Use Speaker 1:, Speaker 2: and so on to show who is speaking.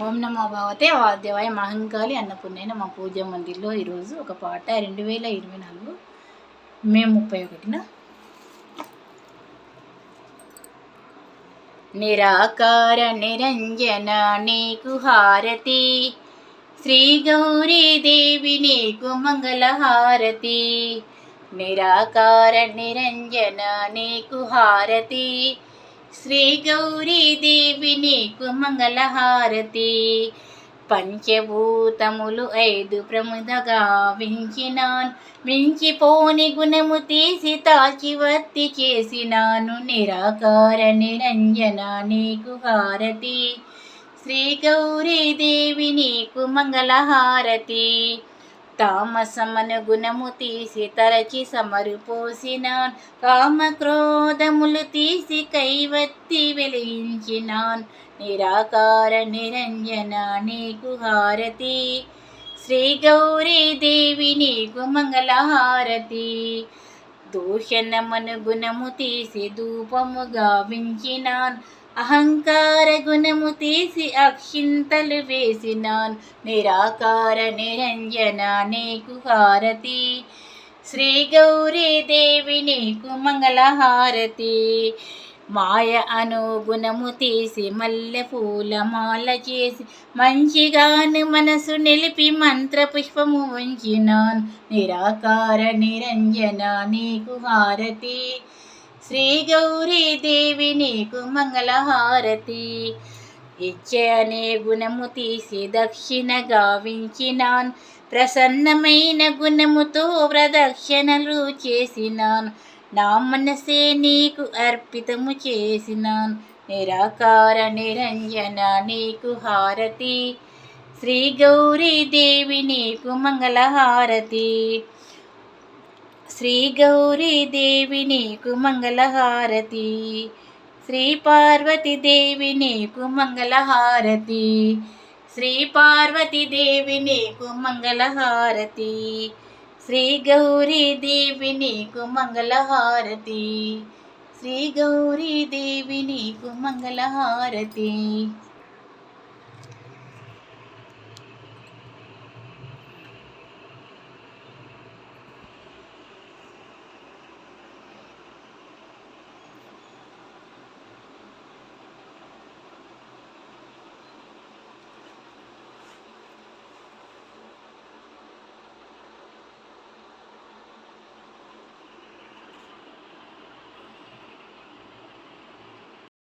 Speaker 1: ఓం నమో భగవతే వాద్యవాయ మహంకాళి అన్నపూర్ణైన మా పూజ మందిర్లో ఈరోజు ఒక పాట రెండు వేల ఇరవై నాలుగు మే ముప్పై ఒకటిన. నిరాకార నిరంజన నీకు హారతి. శ్రీ గౌరీదేవి నీకు మంగళహారతి. నిరాకార నిరంజన నీకు హారతి. శ్రీ గౌరీదేవి నీకు మంగళహారతి పంచభూతములు ఐదు ప్రముదగా వించినాన్. మించిపోని గుణము తీసి తాచివర్తి చేసినాను. నిరాకార నిరంజన నీకు హారతి. శ్రీ గౌరీదేవి నీకు మంగళహారతి తామసమను గుణము తీసి తరచి సమరుపోసినాన్. కామ క్రోధములు తీసి కైవత్తి వెలిగించినాన్ నిరాకార నిరంజన నీకు హారతి. శ్రీ గౌరీదేవి నీకు మంగళహారతి. దూషణమును గుణము తీసి ధూపము గావించినాన్. అహంకార గుణము తీసి అక్షింతలు వేసినాన్. నిరాకార నిరంజన నీకు హారతి. శ్రీ గౌరీదేవి నీకు మంగళహారతి. మాయ అనుగుణము తీసి మల్లె పూల మాల చేసి మంచిగాను మనసు నిలిపి మంత్ర పుష్పము ఉంచినాన్. నిరాకార నిరంజన నీకు హారతి. శ్రీ గౌరీదేవి నీకు మంగళహారతి. ఇచ్చే అనే గుణము తీసి దక్షిణ గావించినాన్. ప్రసన్నమైన గుణముతో ప్రదక్షిణలు చేసినాను. నా మనసే నీకు అర్పితము చేసినాన్. నిరాకార నిరంజన నీకు హారతి. శ్రీ గౌరీదేవి నీకు మంగళహారతి. శ్రీ గౌరీదేవి నీకు మంగళహారతి. శ్రీ పార్వతీదేవి నీకు మంగళహారతి. శ్రీ పార్వతీదేవి నీకు మంగళహారతి. శ్రీ గౌరీదేవి నీకు మంగళహారతి. శ్రీ గౌరీదేవి నీకు మంగళహారతి.